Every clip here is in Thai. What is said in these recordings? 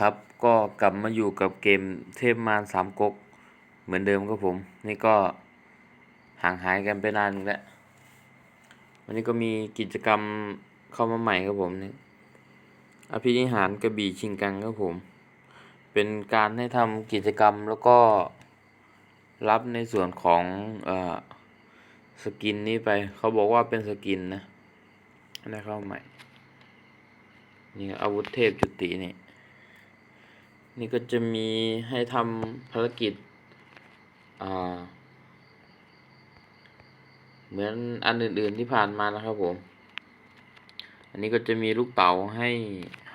ครับก็กลับมาอยู่กับเกมเทพมารสามก๊กเหมือนเดิมครับผม นี่ก็ห่างหายกันไปนานแล้ววันนี้ก็มีกิจกรรมเข้ามาใหม่ครับผมนี่อภินิหารกระบี่ชิงกังครับผม เป็นการให้ทำกิจกรรมแล้วก็รับในส่วนของเออสกินนี้ไป เขาบอกว่าเป็นสกินนะได้เข้าใหม่ นี่อาวุธเทพจุตินี่ นี่ก็จะมีให้ทำภารกิจ อ่า เหมือนอันอื่น ๆที่ผ่านมานะครับผม อันนี้ก็จะมีลูกเต๋าให้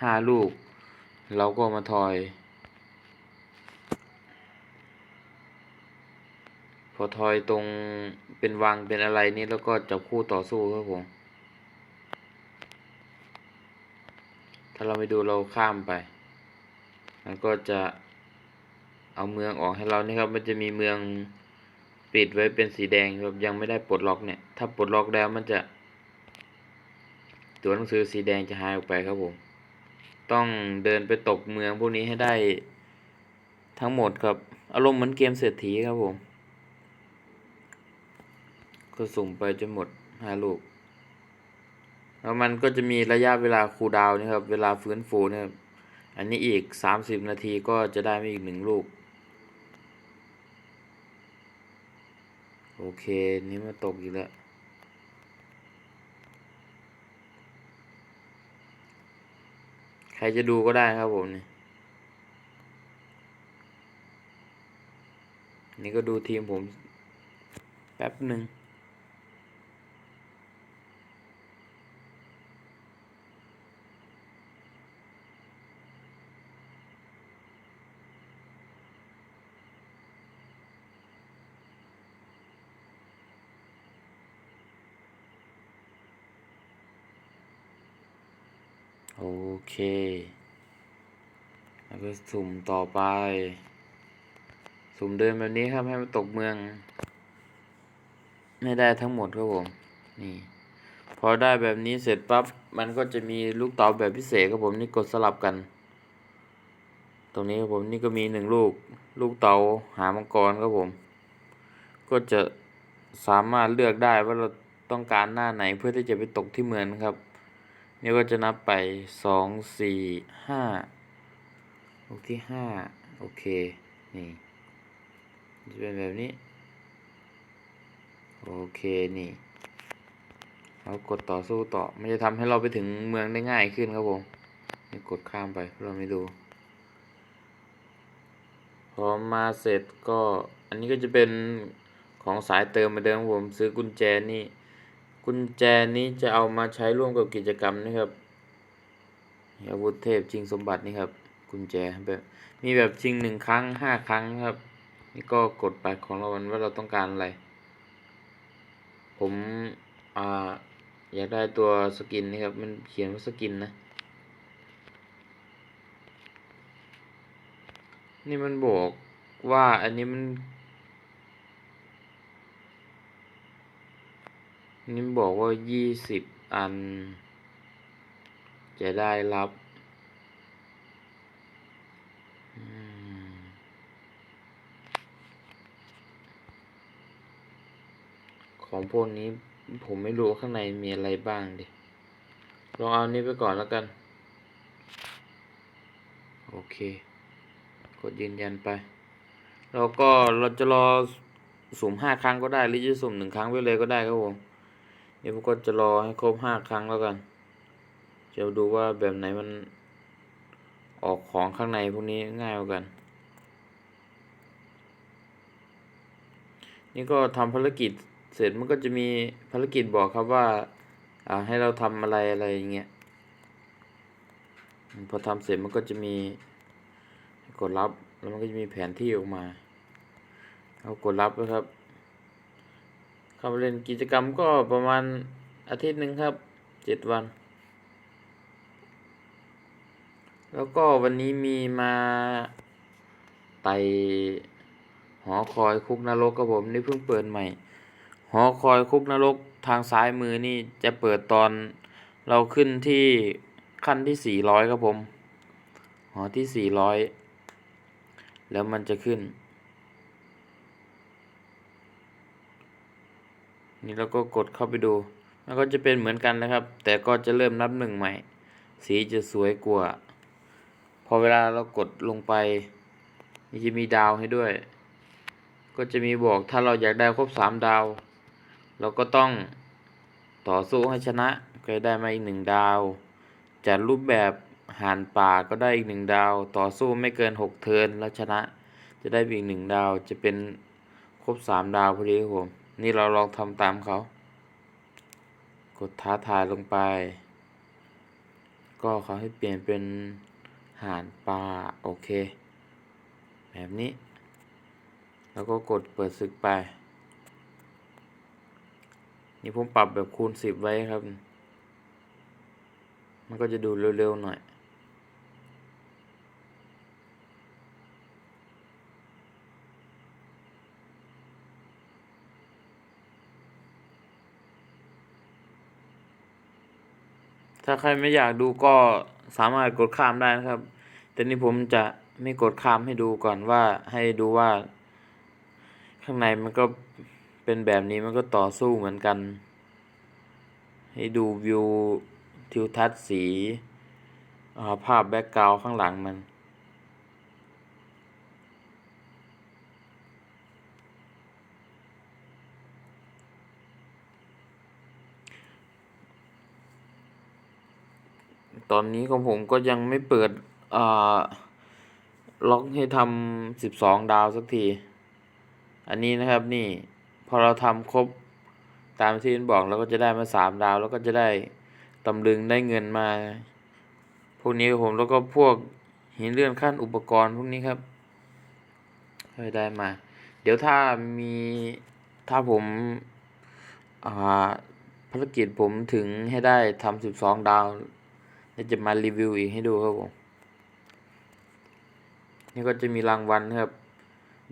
ห้าลูก เราก็มาทอย พอทอยตรงเป็นวังเป็นอะไรนี่แล้วก็จับคู่ต่อสู้ครับผม ถ้าเราไม่ดูเราข้ามไป มันก็จะเอาเมืองออกให้เรานี่ครับ มันจะมีเมืองปิดไว้เป็นสีแดงครับยังไม่ได้ปลดล็อกเนี่ย ถ้าปลดล็อกแล้วมันจะ ตัวหนังสือสีแดงจะหายออกไปครับผม ต้องเดินไปตกเมืองพวกนี้ให้ได้ทั้งหมดครับ อารมณ์เหมือนเกมเศรษฐีครับผม ก็สุ่มไปจนหมดห้าลูก แล้วมันก็จะมีระยะเวลาคูดาวน์นะครับ เวลาฟื้นฟูนะครับ อันนี้อีกสามสิบนาทีก็จะได้มาอีกหนึ่งลูก โอเคนี่มาตกอีกแล้วใครจะดูก็ได้ครับผมนี่นี่ก็ดูทีมผมแป๊บหนึ่ง โอ เคแล้วก็สุ่มต่อไป สุ่มเดินแบบนี้ครับให้มันตกเมือง ไม่ได้ทั้งหมดครับผม นี่ พอได้แบบนี้เสร็จปั๊บ มันก็จะมีลูกเต๋าแบบพิเศษครับผมนี่กดสลับกัน ตรงนี้ครับผมนี่ก็มีหนึ่งลูก ลูกเต๋าหามังกรครับผม ก็จะสามารถเลือกได้ว่าเราต้องการหน้าไหนเพื่อที่จะไปตกที่เมืองนครับ นี่ก็จะนับไปสองสี่ห้าลูกที่ห้าโอเค นี่ จะเป็นแบบนี้ โอเค นี่เรากดต่อสู้ต่อ มันจะทำให้เราไปถึงเมืองได้ง่ายขึ้นครับผม นี่กดข้ามไปเพราไม่ดู พอมาเสร็จก็ อันนี้ก็จะเป็นของสายเติมเหมาเดิมผมซื้อกุญแจนี่ กุญแจนี้จะเอามาใช้ร่วมกับกิจกรรมนะครับอาวุธเทพชิงสมบัตินี่ครับ กุญแจแบบมีแบบชิงหนึ่งครั้งห้าครั้งครับ นี่ก็กดไปของเราวันว่าเราต้องการอะไร ผมอ่าอยากได้ตัวสกินนี่ครับ มันเขียนว่าสกินนะ นี่มันบอกว่าอันนี้มัน นี่มันบอกว่ายี่สิบอัน จะได้รับของพวกนี้ผมไม่รู้ข้างในมีอะไรบ้างดิ ลองเอานี้ไปก่อนแล้วกัน โอเค กดยืนยันไป แล้วก็เราจะรอสุ่มห้าครั้งก็ได้ หรือจะสุ่มหนึ่งครั้งไปเลยก็ได้ครับผม เดี๋ยวผมก็จะรอให้ครบห้าครั้งแล้วกันจะดูว่าแบบไหนมันออกของข้างในพวกนี้ง่ายกว่ากัน นี่ก็ทำภารกิจเสร็จมันก็จะมีภารกิจบอกครับว่าอ่าให้เราทำอะไรอะไรอย่างเงี้ยพอทำเสร็จมันก็จะมีกดรับแล้วมันก็จะมีแผนที่ออกมา เอากดรับนะครับ เข้ามาเล่นกิจกรรมก็ประมาณอาทิตย์หนึ่งครับเจ็ดวัน แล้วก็วันนี้มีมาไต่หอคอยคุกนรกครับผมนี่เพิ่งเปิดใหม่ หอคอยคุกนรกทางซ้ายมือนี่จะเปิดตอนเราขึ้นที่ขั้นที่สี่ร้อยครับผม หอที่สี่ร้อยแล้วมันจะขึ้น นี่เราก็กดเข้าไปดู มันก็จะเป็นเหมือนกันนะครับ แต่ก็จะเริ่มนับหนึ่งใหม่ สีจะสวยกว่า พอเวลาเรากดลงไปจะมีดาวให้ด้วย ก็จะมีบอกถ้าเราอยากได้ครบสามดาว เราก็ต้องต่อสู้ให้ชนะก็จะได้มาอีกหนึ่งดาว จัดรูปแบบหานป่าก็ได้อีกหนึ่งดาว ต่อสู้ไม่เกินหกเทิร์นแล้วชนะ จะได้อีกหนึ่งดาวจะเป็นครบสามดาวพอดีครับผม นี่เราลองทำตามเขา กดท้าทายลงไป ก็เขาให้เปลี่ยนเป็นหานปลาโอเค แบบนี้ แล้วก็กดเปิดศึกไป นี่ผมปรับแบบคูณสิบไว้ครับ มันก็จะดูเร็วๆหน่อย ถ้าใครไม่อยากดูก็สามารถกดข้ามได้นะครับ แต่นี่ผมจะไม่กดข้ามให้ดูก่อนว่าให้ดูว่า ข้างในมันก็เป็นแบบนี้มันก็ต่อสู้เหมือนกัน ให้ดูวิวทิวทัศน์สีภาพแบ็กกราวข้างหลังมัน ตอนนี้ของผมก็ยังไม่เปิดอ่าล็อกให้ทำสิบสองดาวสักที อันนี้นะครับนี่พอเราทำครบตามที่มันบอกเราก็จะได้มาสามดาวแล้วก็จะได้ตำลึงได้เงินมา พวกนี้ครับผมแล้วก็พวกหินเลื่อนขั้นอุปกรณ์พวกนี้ครับให้ได้มา เดี๋ยวถ้ามีถ้าผมอ่าภารกิจผมถึงให้ได้ทำสิบสองดาว เดี๋ยวจะมารีวิวอีกให้ดูครับผม นี่ก็จะมีรางวัลครับ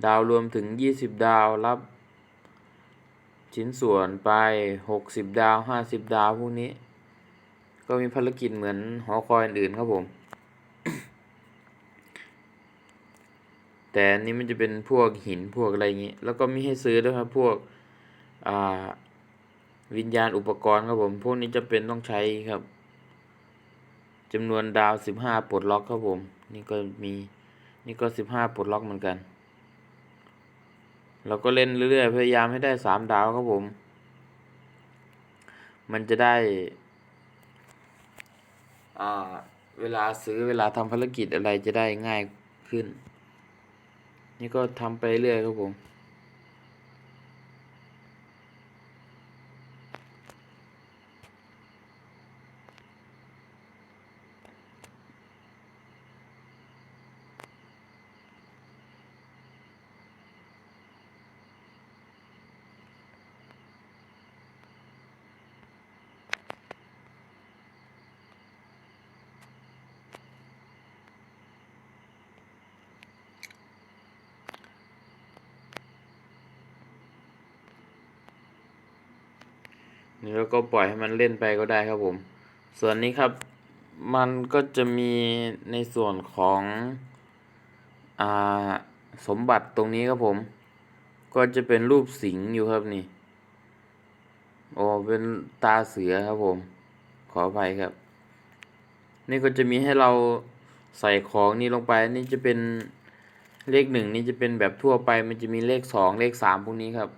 ดาวรวมถึงยี่สิบดาวรับ ชิ้นส่วนไปหกสิบดาวห้าสิบดาวพวกนี้ ก็มีภารกิจเหมือนหอคอยอื่นๆครับผม แต่นนี้มันจะเป็นพวกหินพวกอะไรอย่างนี้ แล้วก็มีให้ซื้อด้วยครับ พวกวิญญาณอุปกรณ์ครับผม พวกนี้จะเป็นต้องใช้ครับ จำนวนดาวสิบห้าปลดล็อกครับผม นี่ก็มีนี่ก็สิบห้าปลดล็อกเหมือนกัน เราก็เล่นเรื่อยๆ พยายามให้ได้สามดาวครับผม มันจะได้อ่าเวลาซื้อเวลาทำภารกิจอะไรจะได้ง่ายขึ้น นี่ก็ทำไปเรื่อยครับผม นี่แล้วก็ปล่อยให้มันเล่นไปก็ได้ครับผม ส่วนนี้ครับมันก็จะมีในส่วนของอ่าสมบัติตรงนี้ครับผม ก็จะเป็นรูปสิงห์อยู่ครับนี่โอ้เป็นตาเสือครับผม ขออภัยครับ นี่ก็จะมีให้เราใส่ของนี่ลงไป นี่จะเป็นเลขหนึ่งนี่จะเป็นแบบทั่วไป มันจะมีเลขสองเลขสามพวกนี้ครับ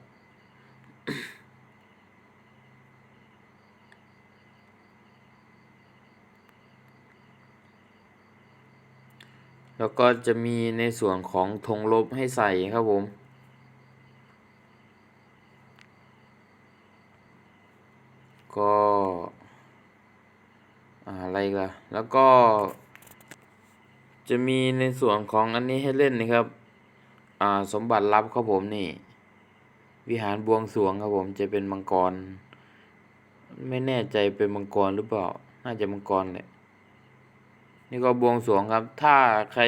แล้วก็จะมีในส่วนของธงลบให้ใส่ครับผม ก็อะไรกล่ะ แล้วก็ จะมีในส่วนของอันนี้ให้เล่นนะครับ อ่า สมบัติลับครับผมนี่ วิหารบวงสรวงครับผมจะเป็นมังกร ไม่แน่ใจเป็นมังกรหรือเปล่า น่าจะมังกรแหละ นี่ก็บวงสวงครับ ถ้าใคร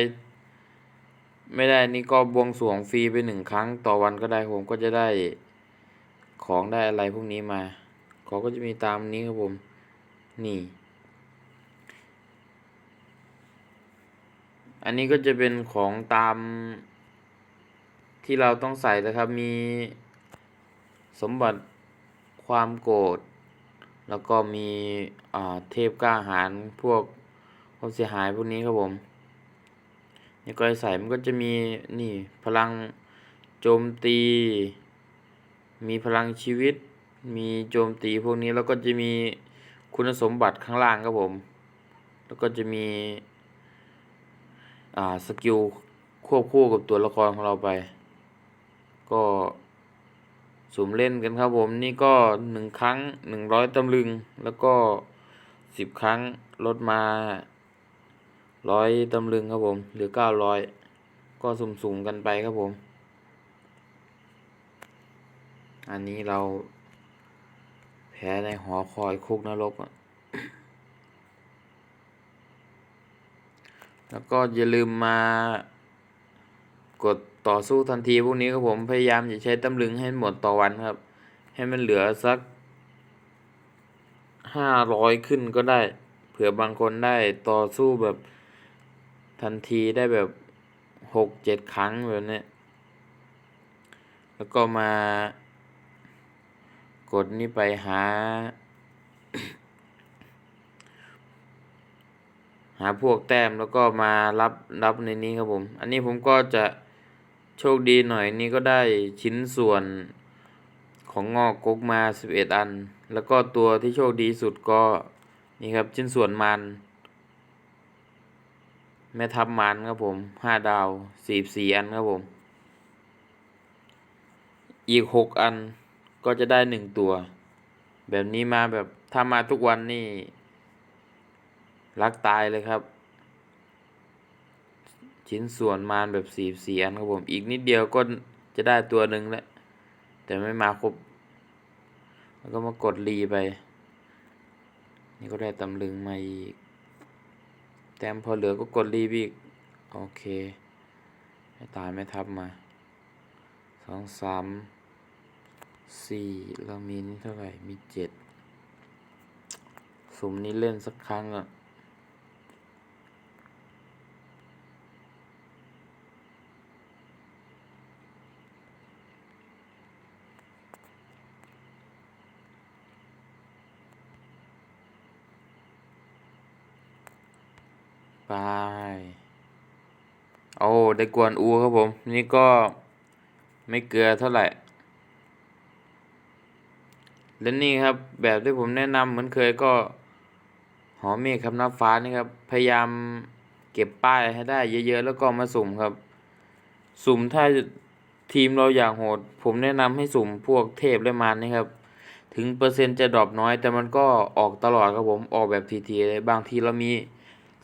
ไม่ได้นี่ก็บวงสวงฟรีไปหนึ่งครั้งต่อวันก็ได้ผมก็จะได้ของได้อะไรพวกนี้มา ของก็จะมีตามนี้ครับผม นี่ อันนี้ก็จะเป็นของตามที่เราต้องใส่นะครับ มีสมบัติความโกรธ แล้วก็มีเทพกล้าหาญพวก ความเสียหายพวกนี้ครับผมนี่ก็ใส่มันก็จะมีนี่พลังโจมตี มีพลังชีวิต มีโจมตีพวกนี้แล้วก็จะมีคุณสมบัติข้างล่างครับผม แล้วก็จะมีอ่าสกิลควบคู่กับตัวละครของเราไป ก็สุ่มเล่นกันครับผมนี่ก็หนึ่งครั้งหนึ่งร้อยตำลึง แล้วก็สิบครั้งลดมา ร้อยตำลึงครับผมเหลือเก้าร้อยก็สุ่มๆกันไปครับผม อันนี้เรา แพ้ในหอคอยคุกนรกอะแล้วก็อย่าลืมมากดต่อสู้ทันทีพวกนี้ครับผมพยายามอย่าใช้ตำลึงให้หมดต่อวันครับ ให้มันเหลือสักห้าร้อยขึ้นก็ได้ เผื่อบางคนได้ต่อสู้แบบ ทันทีได้แบบหกเจ็ดครั้งแบบนี้แล้วก็มากดนี่ไปหา หาพวกแต้มแล้วก็มารับรับในนี้ครับผม อันนี้ผมก็จะโชคดีหน่อยนี่ก็ได้ชิ้นส่วนของงอกกกมาสิบเอ็ดอัน แล้วก็ตัวที่โชคดีสุดก็นี่ครับชิ้นส่วนมัน แม่ทับมันครับผมห้าดาวสี่สี่อันครับผม อีกหกอันก็จะได้หนึ่งตัว แบบนี้มาแบบถ้ามาทุกวันนี่ รักตายเลยครับ ชิ้นส่วนมานแบบสี่สี่อันครับผม อีกนิดเดียวก็จะได้ตัวหนึ่งแล้ว แต่ไม่มาครบ แล้วก็มากดรีไป นี่ก็ได้ตำลึงมาอีก แต้มพอเหลือก็กดรีบอีก โอเคไม่ตายไม่ทับมาสองสามสี่เรามีนี่เท่าไหร่ มีเจ็ดสุ่มนี้เล่นสักครั้งอะ ไป โอ้ได้กวนอูครับผม นี่ก็ไม่เกลือเท่าไหร่ และนี่ครับแบบที่ผมแนะนำเหมือนเคยก็หอมเมฆคำนับฟ้านี่ครับ พยายามเก็บป้ายให้ได้เยอะๆ แล้วก็มาสุ่มครับ สุ่มถ้าทีมเราอยากโหด ผมแนะนำให้สุ่มพวกเทพและมารนี่ครับ ถึงเปอร์เซ็นต์จะดรอปน้อย แต่มันก็ออกตลอดครับผมออกแบบทีๆเลยบางทีเรามี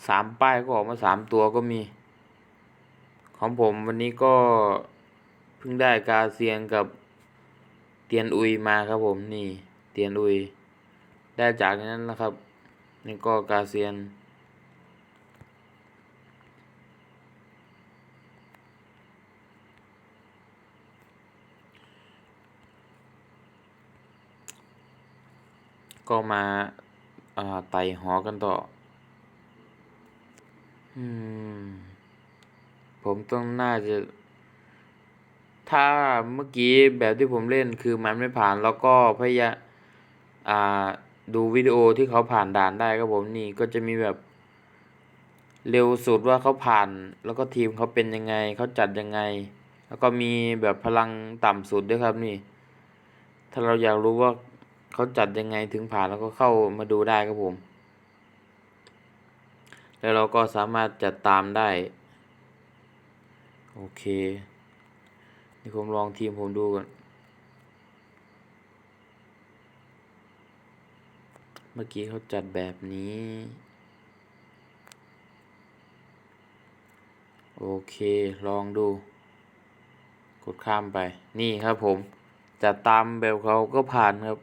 สามป้ายก็ออกมาสามตัวก็มี ของผมวันนี้ก็เพิ่งได้กาเซียงกับเตียนอุยมาครับผมนี่เตียนอุย ได้จากนั้นนะครับ นี่ก็กาเซียน ก็มาอ่าไต่หอกันต่อ อืม ผมต้องน่าจะ ถ้าเมื่อกี้แบบที่ผมเล่นคือมันไม่ผ่านแล้วก็พยายามอ่า ดูวิดีโอที่เขาผ่านด่านได้ครับผมนี่ก็จะมีแบบเร็วสุดว่าเขาผ่าน แล้วก็ทีมเขาเป็นยังไงเขาจัดยังไง แล้วก็มีแบบพลังต่ำสุดด้วยครับนี่ ถ้าเราอยากรู้ว่าเขาจัดยังไงถึงผ่านแล้วก็เข้ามาดูได้ครับผม แล้วเราก็สามารถจัดตามได้ โอเคนี่ผมลองทีมผมดูก่อน เมื่อกี้เขาจัดแบบนี้ โอเค ลองดู กดข้ามไป นี่ครับผม จัดตามแบบเขาก็ผ่านครับ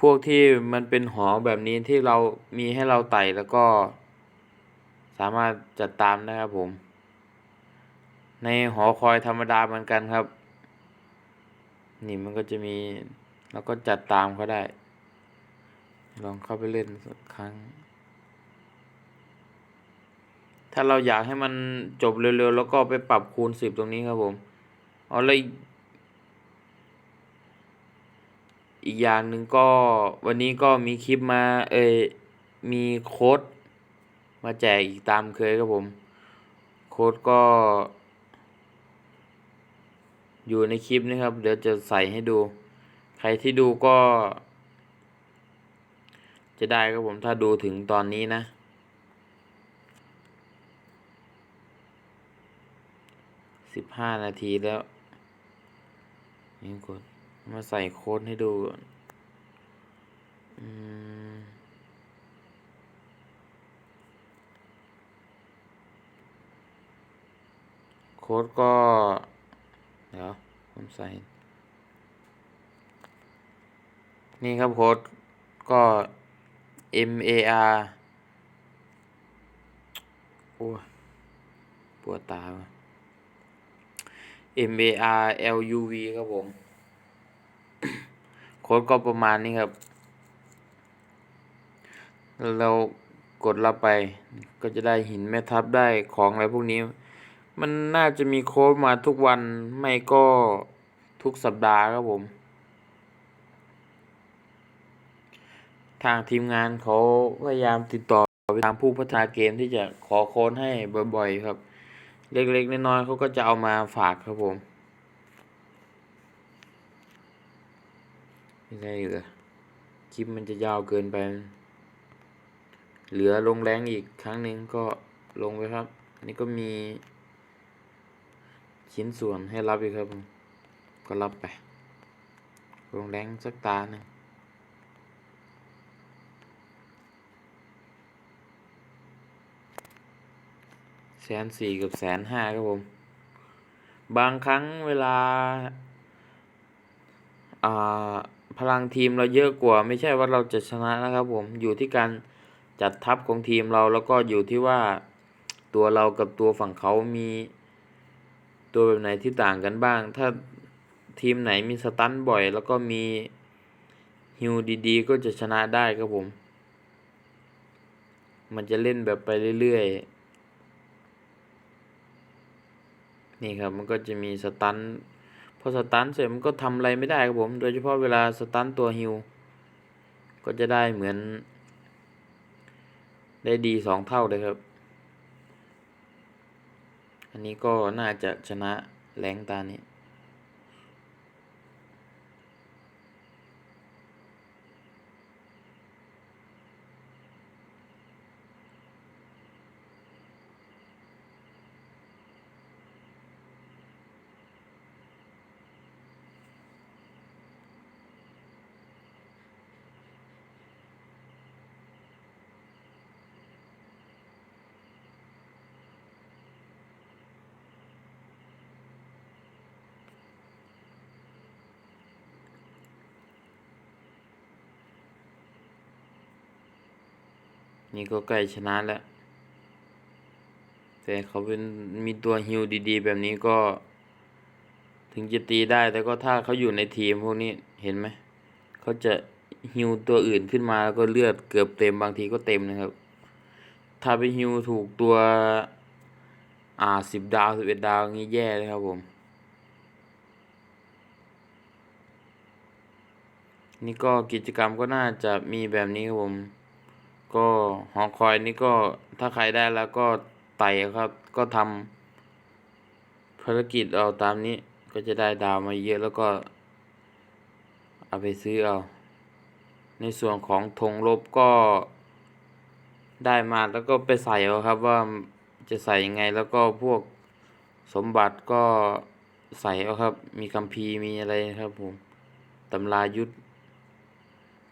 พวกที่มันเป็นหอแบบนี้ที่เรามีให้เราไต่แล้วก็ สามารถจัดตามได้ครับผม ในหอคอยธรรมดาเหมือนกันครับ นี่มันก็จะมี แล้วก็จัดตามเขาได้ ลองเข้าไปเล่นสักครั้ง ถ้าเราอยากให้มันจบเร็วๆ แล้วก็ไปปรับคูณสิบตรงนี้ครับผม เอาเลย อีกอย่างหนึ่งก็วันนี้ก็มีคลิปมาเอยมีโค้ดมาแจกอีกตามเคยครับผม โค้ดก็ อยู่ในคลิปนะครับ เดี๋ยวจะใส่ให้ดู ใครที่ดูก็ จะได้ครับผมถ้าดูถึงตอนนี้นะ สิบห้านาทีแล้วนี่กด มาใส่โค้ดให้ดูก่อนอืมโค้ดก็ เดี๋ยว ผมใส่ นี่ครับโค้ดก็ M A R โอ้ปวดตา M A R L U V ครับผม ค้ดก็ประมาณนี้ครับ เรากดรับไป ก็จะได้หินแม่ทับได้ของอะไรพวกนี้ มันน่าจะมีโค้ดมาทุกวันไม่ก็ทุกสัปดาห์ครับผม ทางทีมงานเขาพยายามติดต่อไปทางผู้พัฒนาเกมที่จะขอโค้ดให้บ่อยๆครับ เล็กๆน้อยๆเขาก็จะเอามาฝากครับผม ไม่ได้เหรอคลิปมันจะยาวเกินไป เหลือลงแรงอีกครั้งหนึ่งก็ลงไปครับ อันนี้ก็มีชิ้นส่วนให้รับอีกครับ ก็รับไป ลงแรงสักตาหนึ่งแสนสี่กับแสนห้าครับผม บางครั้งเวลา อ่า พลังทีมเราเยอะกว่า ไม่ใช่ว่าเราจะชนะนะครับ ผมอยู่ที่การจัดทัพของทีมเราแล้วก็อยู่ที่ว่าตัวเรากับตัวฝั่งเขามี ตัวแบบไหนที่ต่างกันบ้าง ถ้าทีมไหนมีสตันบ่อย แล้วก็มีฮิวดีๆ ก็จะชนะได้ครับผม มันจะเล่นแบบไปเรื่อยๆ นี่ครับมันก็จะมีสตัน พอสตันเสร็จมันก็ทำอะไรไม่ได้ครับผม โดยเฉพาะเวลาสตันตัวฮิว ก็จะได้เหมือน ได้ดีสองเท่าเลยครับ อันนี้ก็น่าจะชนะแรงตานี้ นี่ก็ใกล้ชนะแล้ว แต่เขาเป็นมีตัวฮิวดีๆ แบบนี้ก็ ถึงจะตีได้ แต่ก็ถ้าเขาอยู่ในทีมพวกนี้เห็นไหม เขาจะฮิวตัวอื่นขึ้นมาแล้วก็เลือดเกือบเต็มบางทีก็เต็มนะครับ ถ้าไปฮิวถูกตัว อ่าสิบดาวสิบเอ็ดดาวงี้แย่เลยครับผม นี่ก็กิจกรรมก็น่าจะมีแบบนี้ครับผม ก็หอคอยนี่ก็ถ้าใครได้แล้วก็ไต่ครับ ก็ทำภารกิจเอาตามนี้ก็จะได้ดาวมาเยอะแล้วก็ เอาไปซื้อเอา ในส่วนของธงลบก็ได้มาแล้วก็ไปใส่เอาครับว่าจะใส่ยังไงแล้วก็พวกสมบัติก็ใส่เอาครับ มีคัมภีร์มีอะไรครับผมตำรายุทธ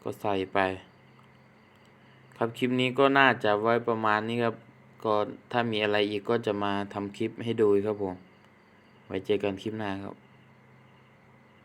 ก็ใส่ไป ครับคลิปนี้ก็น่าจะไว้ประมาณนี้ครับ ก็ถ้ามีอะไรอีกก็จะมาทำคลิปให้ดูครับผม ไว้เจอกันคลิปหน้าครับ